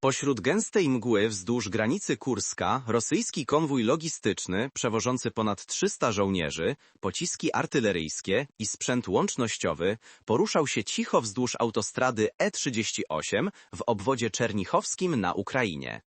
Pośród gęstej mgły wzdłuż granicy Kurska rosyjski konwój logistyczny przewożący ponad 300 żołnierzy, pociski artyleryjskie i sprzęt łącznościowy poruszał się cicho wzdłuż autostrady E38 w obwodzie czernichowskim na Ukrainie.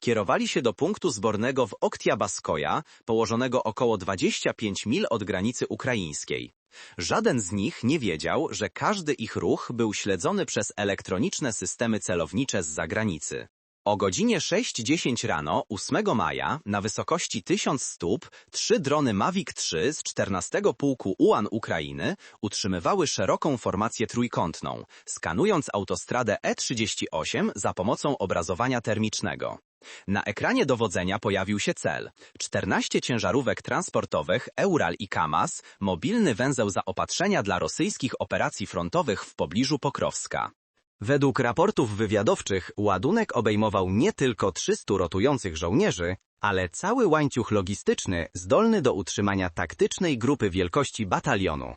Kierowali się do punktu zbornego w Oktiabaskoja, położonego około 25 mil od granicy ukraińskiej. Żaden z nich nie wiedział, że każdy ich ruch był śledzony przez elektroniczne systemy celownicze z zagranicy. O godzinie 6.10 rano 8 maja na wysokości 1000 stóp trzy drony Mavic 3 z 14 pułku UAN Ukrainy utrzymywały szeroką formację trójkątną, skanując autostradę E38 za pomocą obrazowania termicznego. Na ekranie dowodzenia pojawił się cel. 14 ciężarówek transportowych Eural i Kamaz, mobilny węzeł zaopatrzenia dla rosyjskich operacji frontowych w pobliżu Pokrowska. Według raportów wywiadowczych ładunek obejmował nie tylko 300 rotujących żołnierzy, ale cały łańcuch logistyczny zdolny do utrzymania taktycznej grupy wielkości batalionu.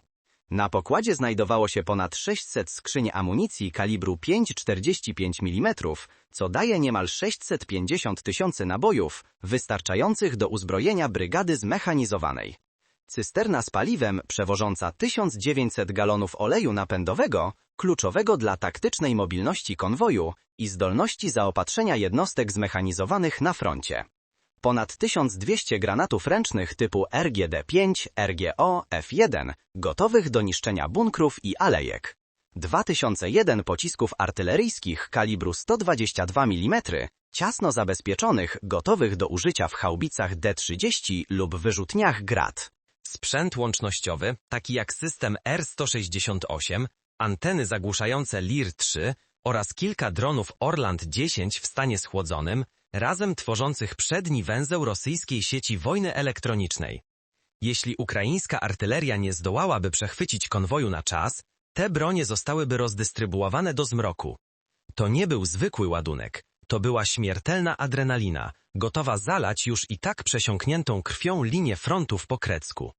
Na pokładzie znajdowało się ponad 600 skrzyń amunicji kalibru 5,45 mm, co daje niemal 650 tysięcy nabojów, wystarczających do uzbrojenia brygady zmechanizowanej. Cysterna z paliwem przewożąca 1900 galonów oleju napędowego, kluczowego dla taktycznej mobilności konwoju i zdolności zaopatrzenia jednostek zmechanizowanych na froncie. Ponad 1200 granatów ręcznych typu RGD-5, RGO, F1, gotowych do niszczenia bunkrów i alejek. 2001 pocisków artyleryjskich kalibru 122 mm, ciasno zabezpieczonych, gotowych do użycia w haubicach D-30 lub wyrzutniach Grad. Sprzęt łącznościowy, taki jak system R-168, anteny zagłuszające LIR-3 oraz kilka dronów Orland-10 w stanie schłodzonym, razem tworzących przedni węzeł rosyjskiej sieci wojny elektronicznej. Jeśli ukraińska artyleria nie zdołałaby przechwycić konwoju na czas, te bronie zostałyby rozdystrybuowane do zmroku. To nie był zwykły ładunek, to była śmiertelna adrenalina, gotowa zalać już i tak przesiąkniętą krwią linię frontów po Krecku.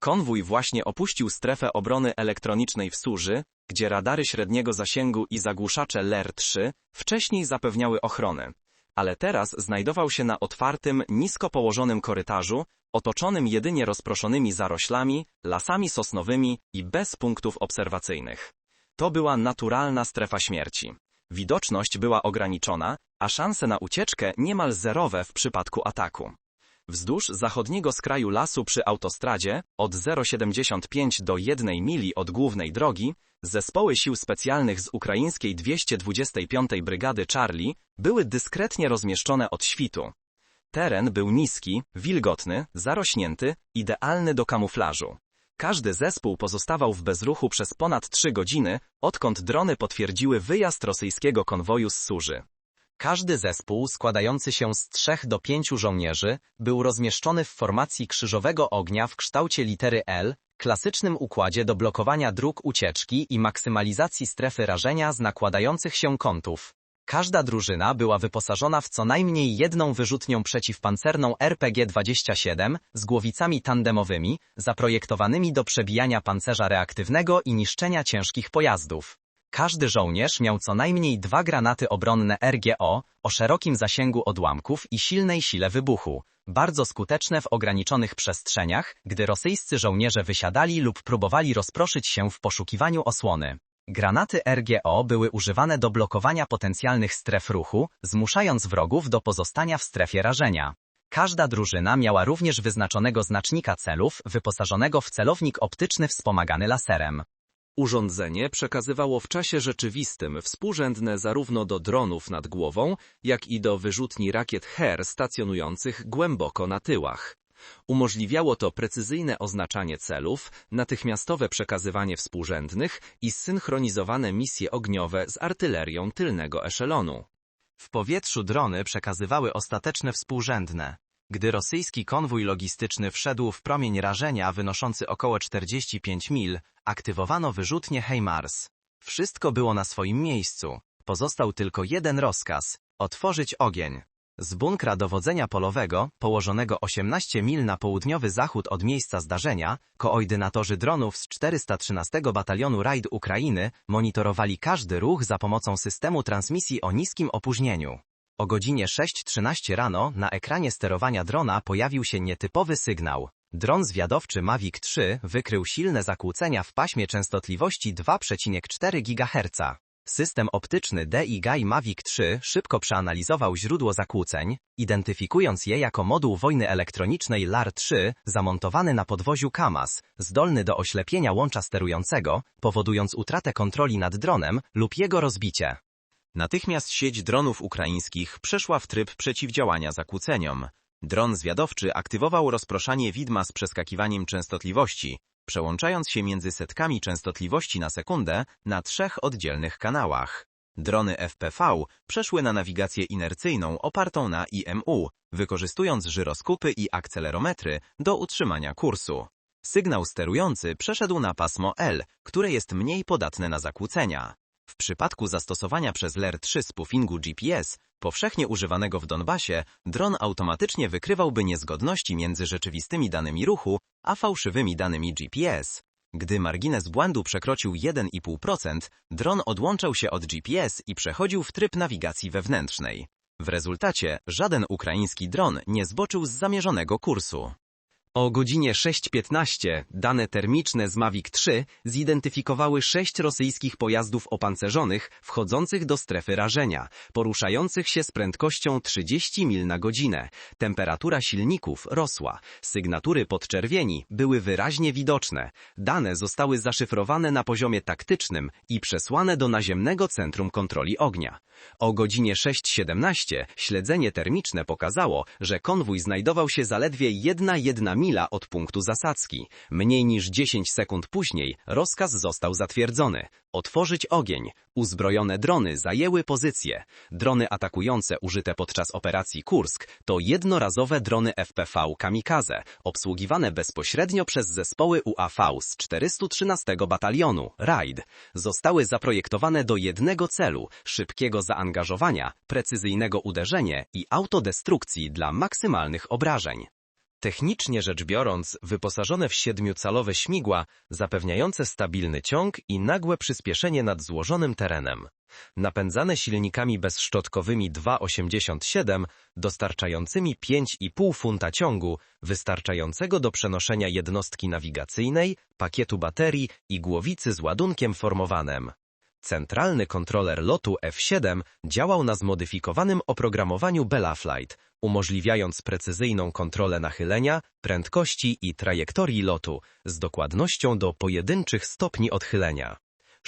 Konwój właśnie opuścił strefę obrony elektronicznej w Służy, gdzie radary średniego zasięgu i zagłuszacze LER-3 wcześniej zapewniały ochronę, ale teraz znajdował się na otwartym, nisko położonym korytarzu, otoczonym jedynie rozproszonymi zaroślami, lasami sosnowymi i bez punktów obserwacyjnych. To była naturalna strefa śmierci. Widoczność była ograniczona, a szanse na ucieczkę niemal zerowe w przypadku ataku. Wzdłuż zachodniego skraju lasu przy autostradzie, od 0,75 do 1 mili od głównej drogi, zespoły sił specjalnych z ukraińskiej 225 Brygady Charlie były dyskretnie rozmieszczone od świtu. Teren był niski, wilgotny, zarośnięty, idealny do kamuflażu. Każdy zespół pozostawał w bezruchu przez ponad trzy godziny, odkąd drony potwierdziły wyjazd rosyjskiego konwoju z Surzy. Każdy zespół, składający się z trzech do pięciu żołnierzy, był rozmieszczony w formacji krzyżowego ognia w kształcie litery L, klasycznym układzie do blokowania dróg ucieczki i maksymalizacji strefy rażenia z nakładających się kątów. Każda drużyna była wyposażona w co najmniej jedną wyrzutnią przeciwpancerną RPG-27 z głowicami tandemowymi, zaprojektowanymi do przebijania pancerza reaktywnego i niszczenia ciężkich pojazdów. Każdy żołnierz miał co najmniej dwa granaty obronne RGO o szerokim zasięgu odłamków i silnej sile wybuchu, bardzo skuteczne w ograniczonych przestrzeniach, gdy rosyjscy żołnierze wysiadali lub próbowali rozproszyć się w poszukiwaniu osłony. Granaty RGO były używane do blokowania potencjalnych stref ruchu, zmuszając wrogów do pozostania w strefie rażenia. Każda drużyna miała również wyznaczonego znacznika celów, wyposażonego w celownik optyczny wspomagany laserem. Urządzenie przekazywało w czasie rzeczywistym współrzędne zarówno do dronów nad głową, jak i do wyrzutni rakiet HER stacjonujących głęboko na tyłach. Umożliwiało to precyzyjne oznaczanie celów, natychmiastowe przekazywanie współrzędnych i zsynchronizowane misje ogniowe z artylerią tylnego eszelonu. W powietrzu drony przekazywały ostateczne współrzędne. Gdy rosyjski konwój logistyczny wszedł w promień rażenia wynoszący około 45 mil, aktywowano wyrzutnie HIMARS. Wszystko było na swoim miejscu. Pozostał tylko jeden rozkaz – otworzyć ogień. Z bunkra dowodzenia polowego, położonego 18 mil na południowy zachód od miejsca zdarzenia, koordynatorzy dronów z 413 Batalionu Raid Ukrainy monitorowali każdy ruch za pomocą systemu transmisji o niskim opóźnieniu. O godzinie 6.13 rano na ekranie sterowania drona pojawił się nietypowy sygnał. Dron zwiadowczy Mavic 3 wykrył silne zakłócenia w paśmie częstotliwości 2,4 GHz. System optyczny DIGI Mavic 3 szybko przeanalizował źródło zakłóceń, identyfikując je jako moduł wojny elektronicznej LAR-3 zamontowany na podwoziu KAMAZ, zdolny do oślepienia łącza sterującego, powodując utratę kontroli nad dronem lub jego rozbicie. Natychmiast sieć dronów ukraińskich przeszła w tryb przeciwdziałania zakłóceniom. Dron zwiadowczy aktywował rozproszanie widma z przeskakiwaniem częstotliwości, przełączając się między setkami częstotliwości na sekundę na trzech oddzielnych kanałach. Drony FPV przeszły na nawigację inercyjną opartą na IMU, wykorzystując żyroskopy i akcelerometry do utrzymania kursu. Sygnał sterujący przeszedł na pasmo L, które jest mniej podatne na zakłócenia. W przypadku zastosowania przez LER-3 spoofingu GPS, powszechnie używanego w Donbasie, dron automatycznie wykrywałby niezgodności między rzeczywistymi danymi ruchu, a fałszywymi danymi GPS. Gdy margines błędu przekroczył 1,5%, dron odłączał się od GPS i przechodził w tryb nawigacji wewnętrznej. W rezultacie żaden ukraiński dron nie zboczył z zamierzonego kursu. O godzinie 6.15 dane termiczne z Mavic 3 zidentyfikowały sześć rosyjskich pojazdów opancerzonych wchodzących do strefy rażenia, poruszających się z prędkością 30 mil na godzinę. Temperatura silników rosła, sygnatury podczerwieni były wyraźnie widoczne. Dane zostały zaszyfrowane na poziomie taktycznym i przesłane do naziemnego Centrum Kontroli Ognia. O godzinie 6.17 śledzenie termiczne pokazało, że konwój znajdował się zaledwie jedna jedna mila od punktu zasadzki. Mniej niż 10 sekund później rozkaz został zatwierdzony. Otworzyć ogień. Uzbrojone drony zajęły pozycję. Drony atakujące użyte podczas operacji Kursk to jednorazowe drony FPV Kamikaze, obsługiwane bezpośrednio przez zespoły UAV z 413 Batalionu, RAID. Zostały zaprojektowane do jednego celu, szybkiego zaangażowania, precyzyjnego uderzenia i autodestrukcji dla maksymalnych obrażeń. Technicznie rzecz biorąc, wyposażone w siedmiocalowe śmigła, zapewniające stabilny ciąg i nagłe przyspieszenie nad złożonym terenem. Napędzane silnikami bezszczotkowymi 2,87, dostarczającymi 5,5 funta ciągu, wystarczającego do przenoszenia jednostki nawigacyjnej, pakietu baterii i głowicy z ładunkiem formowanym. Centralny kontroler lotu F7 działał na zmodyfikowanym oprogramowaniu Bellaflight, umożliwiając precyzyjną kontrolę nachylenia, prędkości i trajektorii lotu z dokładnością do pojedynczych stopni odchylenia.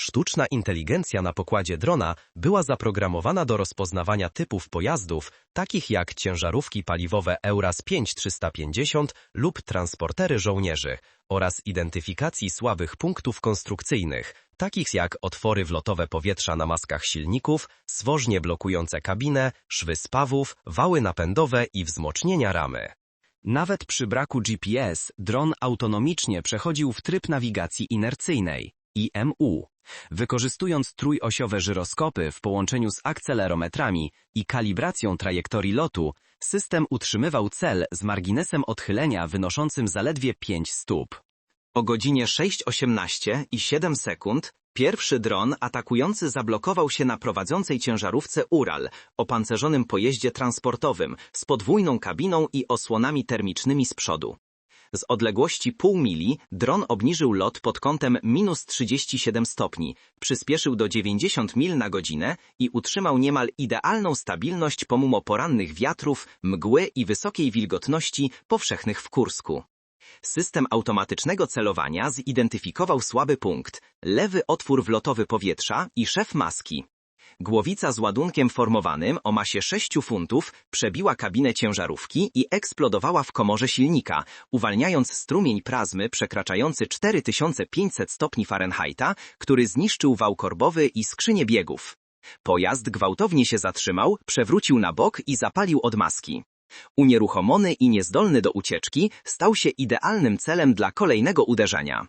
Sztuczna inteligencja na pokładzie drona była zaprogramowana do rozpoznawania typów pojazdów, takich jak ciężarówki paliwowe Euras 5350 lub transportery żołnierzy, oraz identyfikacji słabych punktów konstrukcyjnych, takich jak otwory wlotowe powietrza na maskach silników, swożnie blokujące kabinę, szwy spawów, wały napędowe i wzmocnienia ramy. Nawet przy braku GPS dron autonomicznie przechodził w tryb nawigacji inercyjnej, IMU, wykorzystując trójosiowe żyroskopy w połączeniu z akcelerometrami i kalibracją trajektorii lotu, system utrzymywał cel z marginesem odchylenia wynoszącym zaledwie 5 stóp. O godzinie 6.18 i 7 sekund pierwszy dron atakujący zablokował się na prowadzącej ciężarówce Ural, opancerzonym pojeździe transportowym z podwójną kabiną i osłonami termicznymi z przodu. Z odległości pół mili dron obniżył lot pod kątem minus 37 stopni, przyspieszył do 90 mil na godzinę i utrzymał niemal idealną stabilność pomimo porannych wiatrów, mgły i wysokiej wilgotności powszechnych w Kursku. System automatycznego celowania zidentyfikował słaby punkt, lewy otwór wlotowy powietrza i szef maski. Głowica z ładunkiem formowanym o masie 6 funtów przebiła kabinę ciężarówki i eksplodowała w komorze silnika, uwalniając strumień plazmy przekraczający 4500 stopni Fahrenheita, który zniszczył wał korbowy i skrzynię biegów. Pojazd gwałtownie się zatrzymał, przewrócił na bok i zapalił od maski. Unieruchomiony i niezdolny do ucieczki, stał się idealnym celem dla kolejnego uderzenia.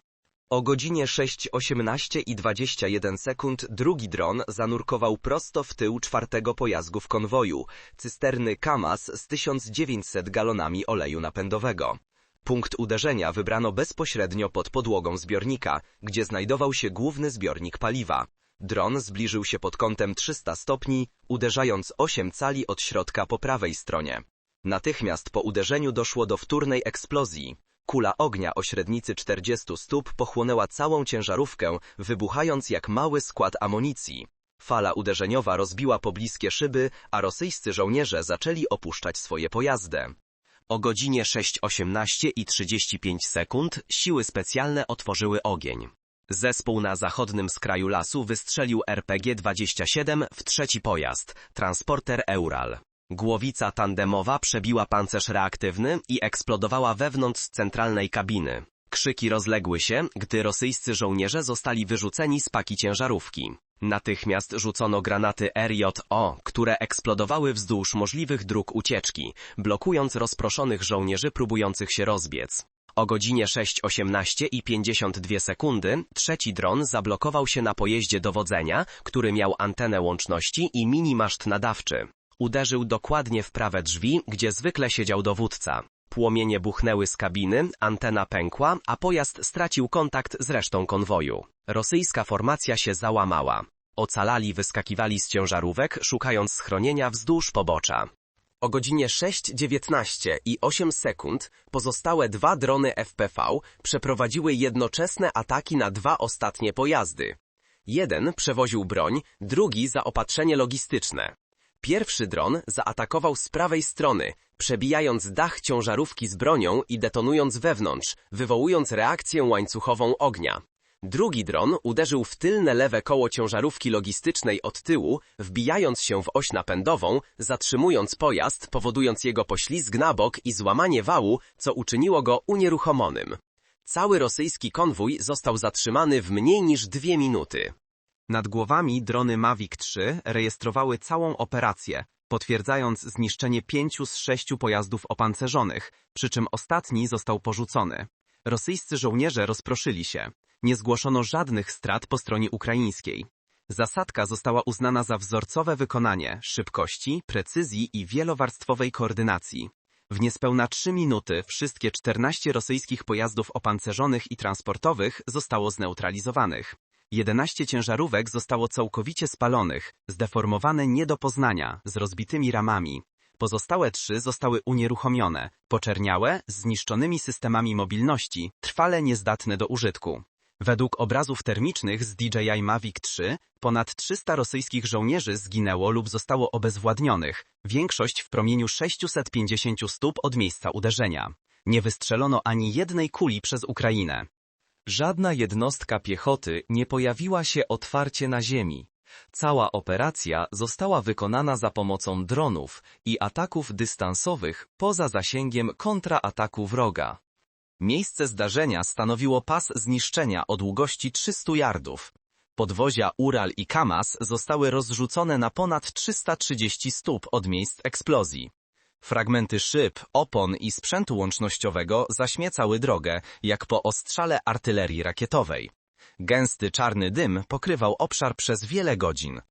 O godzinie 6.18 i 21 sekund drugi dron zanurkował prosto w tył czwartego pojazdu w konwoju, cysterny Kamaz z 1900 galonami oleju napędowego. Punkt uderzenia wybrano bezpośrednio pod podłogą zbiornika, gdzie znajdował się główny zbiornik paliwa. Dron zbliżył się pod kątem 300 stopni, uderzając 8 cali od środka po prawej stronie. Natychmiast po uderzeniu doszło do wtórnej eksplozji. Kula ognia o średnicy 40 stóp pochłonęła całą ciężarówkę, wybuchając jak mały skład amunicji. Fala uderzeniowa rozbiła pobliskie szyby, a rosyjscy żołnierze zaczęli opuszczać swoje pojazdy. O godzinie 6.18 i 35 sekund siły specjalne otworzyły ogień. Zespół na zachodnim skraju lasu wystrzelił RPG-27 w trzeci pojazd, transporter Eural. Głowica tandemowa przebiła pancerz reaktywny i eksplodowała wewnątrz centralnej kabiny. Krzyki rozległy się, gdy rosyjscy żołnierze zostali wyrzuceni z paki ciężarówki. Natychmiast rzucono granaty RJO, które eksplodowały wzdłuż możliwych dróg ucieczki, blokując rozproszonych żołnierzy próbujących się rozbiec. O godzinie 6.18 i 52 sekundy trzeci dron zablokował się na pojeździe dowodzenia, który miał antenę łączności i mini maszt nadawczy. Uderzył dokładnie w prawe drzwi, gdzie zwykle siedział dowódca. Płomienie buchnęły z kabiny, antena pękła, a pojazd stracił kontakt z resztą konwoju. Rosyjska formacja się załamała. Ocalali wyskakiwali z ciężarówek, szukając schronienia wzdłuż pobocza. O godzinie 6.19 i 8 sekund pozostałe dwa drony FPV przeprowadziły jednoczesne ataki na dwa ostatnie pojazdy. Jeden przewoził broń, drugi zaopatrzenie logistyczne. Pierwszy dron zaatakował z prawej strony, przebijając dach ciężarówki z bronią i detonując wewnątrz, wywołując reakcję łańcuchową ognia. Drugi dron uderzył w tylne lewe koło ciężarówki logistycznej od tyłu, wbijając się w oś napędową, zatrzymując pojazd, powodując jego poślizg na bok i złamanie wału, co uczyniło go unieruchomonym. Cały rosyjski konwój został zatrzymany w mniej niż dwie minuty. Nad głowami drony Mavic 3 rejestrowały całą operację, potwierdzając zniszczenie pięciu z sześciu pojazdów opancerzonych, przy czym ostatni został porzucony. Rosyjscy żołnierze rozproszyli się. Nie zgłoszono żadnych strat po stronie ukraińskiej. Zasadka została uznana za wzorcowe wykonanie szybkości, precyzji i wielowarstwowej koordynacji. W niespełna trzy minuty wszystkie 14 rosyjskich pojazdów opancerzonych i transportowych zostało zneutralizowanych. 11 ciężarówek zostało całkowicie spalonych, zdeformowane nie do poznania, z rozbitymi ramami. Pozostałe trzy zostały unieruchomione, poczerniałe, zniszczonymi systemami mobilności, trwale niezdatne do użytku. Według obrazów termicznych z DJI Mavic 3 ponad 300 rosyjskich żołnierzy zginęło lub zostało obezwładnionych, większość w promieniu 650 stóp od miejsca uderzenia. Nie wystrzelono ani jednej kuli przez Ukrainę. Żadna jednostka piechoty nie pojawiła się otwarcie na ziemi. Cała operacja została wykonana za pomocą dronów i ataków dystansowych poza zasięgiem kontraataku wroga. Miejsce zdarzenia stanowiło pas zniszczenia o długości 300 yardów. Podwozia Ural i Kamaz zostały rozrzucone na ponad 330 stóp od miejsc eksplozji. Fragmenty szyb, opon i sprzętu łącznościowego zaśmiecały drogę, jak po ostrzale artylerii rakietowej. Gęsty czarny dym pokrywał obszar przez wiele godzin.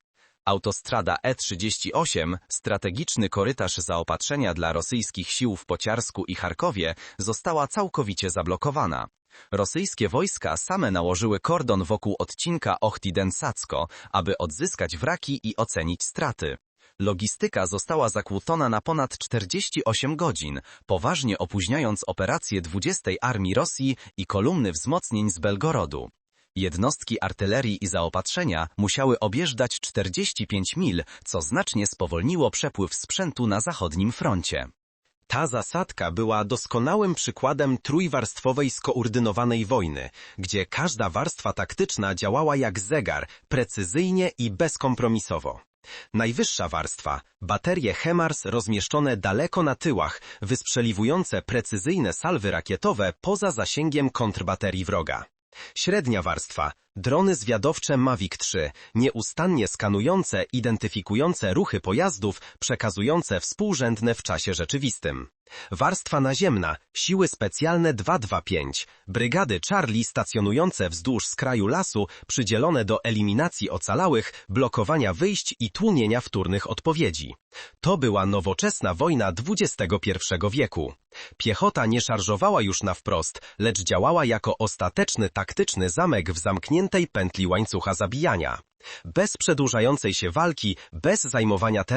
Autostrada E38, strategiczny korytarz zaopatrzenia dla rosyjskich sił w Pociarsku i Charkowie, została całkowicie zablokowana. Rosyjskie wojska same nałożyły kordon wokół odcinka Ochti-Densacko, aby odzyskać wraki i ocenić straty. Logistyka została zakłócona na ponad 48 godzin, poważnie opóźniając operację 20 Armii Rosji i kolumny wzmocnień z Belgorodu. Jednostki artylerii i zaopatrzenia musiały objeżdżać 45 mil, co znacznie spowolniło przepływ sprzętu na zachodnim froncie. Ta zasadka była doskonałym przykładem trójwarstwowej skoordynowanej wojny, gdzie każda warstwa taktyczna działała jak zegar, precyzyjnie i bezkompromisowo. Najwyższa warstwa, baterie HEMARS rozmieszczone daleko na tyłach, wysprzeliwujące precyzyjne salwy rakietowe poza zasięgiem kontrbaterii wroga. Średnia warstwa, drony zwiadowcze Mavic 3, nieustannie skanujące, identyfikujące ruchy pojazdów, przekazujące współrzędne w czasie rzeczywistym. Warstwa naziemna, siły specjalne 225, brygady Charlie stacjonujące wzdłuż skraju lasu, przydzielone do eliminacji ocalałych, blokowania wyjść i tłumienia wtórnych odpowiedzi. To była nowoczesna wojna XXI wieku. Piechota nie szarżowała już na wprost, lecz działała jako ostateczny taktyczny zamek w zamkniętej pętli łańcucha zabijania. Bez przedłużającej się walki, bez zajmowania terenu,